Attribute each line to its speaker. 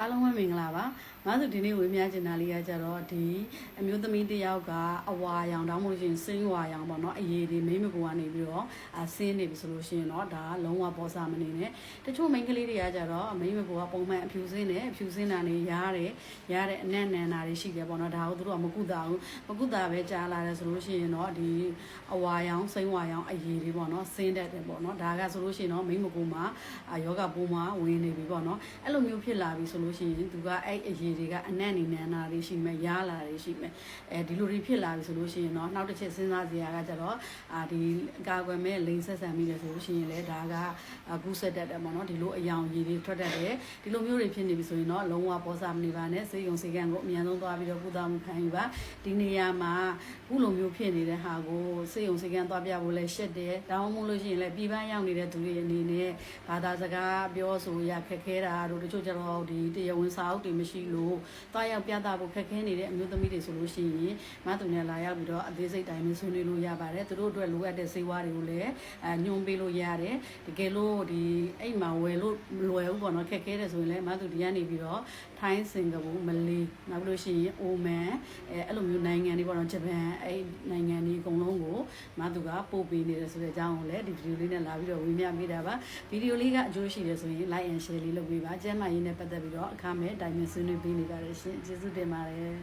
Speaker 1: အားလုံးပဲမင်္ဂလာပါငါဆိုဒီနေ့ဝေမျှချင်တာလေးကကြတော့ဒီအမျိုးသမီးတစ်ယောက်ကအဝါရောင်တောင်းလို့ရှိရင်စိမ့်ဝါရောင်ပေါ့နော်အရေးဒီမိမကူကနေပြီးတော့အဆင်းနေပြီဆိုလို့ရှိရင်တော့ဒါကလုံးဝပေါ်စားမနေနဲ့တချို့မိန်းကလေးတွေကကြတော့မိမကူကပုံမှန်အဖြူစင်းနဲ့အဖြူစင်းတာနေရားတယ်ရားတဲ့အနက်နန်တာတွေရှိတယ်ပေါ့နော်ဒါကိုသူတို့ကမကုတာဘူးမကုတာပဲကြားလာတယ်ဆိုလို့ရှိရင်တော့ဒီအဝါရောင်စိမ့်ဝါရောင်အရေးတွေပေါ့နော်ဆင်းတတ်တယ်ပေါ့နော်ဒါကဆိုလို့ရှိရင်တော့မိမကူမှာယောဂပိုးမှာဝင်နေပြီပေါ့နော်အဲ့လိုမျိုးဖြစ်လာပြီဆိုလို့ရှိရင်သူကအဲ့အရေးတွေကအနက်နေနန်တာတွေရှိမယ်ရားလာတွေရှိမယ်အဲဒီလိုတွေဖြစ်လာပြီဆိုလို့ရှိရင်တော့နောက်တစ်ချက်စဉ်းစားစရာကကြတော့အာဒီအကာအကွယ်မဲ့လိန်ဆက်ဆံမိတယ်ဆိုလို့ရှိရင်လည်းဒါကကူးဆက်တတ်တယ်ပေါ့နော်ဒီလိုအယောင်ရည်တွေထွက်တတ်တယ်ဒီလိုမျိုးတွေဖြစ်နေပြီဆိုရင်တော့လုံးဝပေါ်စားမနေပါနဲ့စေယုံစေကံကိုအမြန်ဆုံးသွားပြီးတော့ကုသမှုခံယူပါဒီနေရာမှာခုလိုမျိုးဖြစ်နေတဲ့ဟာကိုစေယုံစေကံသွားပြဖို့လည်းရှက်တယ်တောင်းမို့လို့ရှိရင်လည်းပြည်ပန်းရောက်နေတဲ့သူတွေအနေနဲ့ဘာသာစကားပြောဆိုရခက်ခဲတာတို့တချို့ကျတော့ဒီတရားဝင်စာအုပ်တွေမရှိလို့တွားရောက်ပြသဖို့ခက်ခဲနေတဲ့အမျိုးသမီးတွေဆိုလို့ရှိရင်မသူနဲ့လာရောက်ပြီးတော့အသေးစိတ်တိုင်းမျိုးဆွေးနွေးလို့ရပါတယ်သူတို့အတွက်လိုအပ်တဲ့စေဝါတွေကိုလည်းအညွန်ပေးလို့ရတယ်တကယ်လို့ဒီအိမ်မှာဝယ်လို့မလွယ်ဘူးပေါ့နော်ခက်ခဲတယ်ဆိုရင်လည်းမသူဒီကနေပြီးတော့ထိုင်းစင်ကာပူမလေးနောက်ပြီးလို့ရှိရင်အိုမန်အဲအဲ့လိုမျိုးနိုင်ငံတွေပေါ့နော်ဂျပန်အဲ့နိုင်ငံတွေအကုန်လုံးကိုမသူကပို့ပေးနေတယ်ဆိုတဲ့အကြောင်းကိုလည်းဒီဗီဒီယိုလေးနဲ့လာပြီးတော့ဝေမျှပေးတာပါဗီဒီယိုလေးကအကျိုးရှိတယ်ဆိုရင် like and share လေးလုပ်ပေးပါကျမ်းမာရေးနဲ့ပတ်သက်ပြီးတော့အခမဲ့တိုင်မင်ဆွေးနွေးပေးနေပါတယ်ရှင်ကျေးဇူးတင်ပါတယ်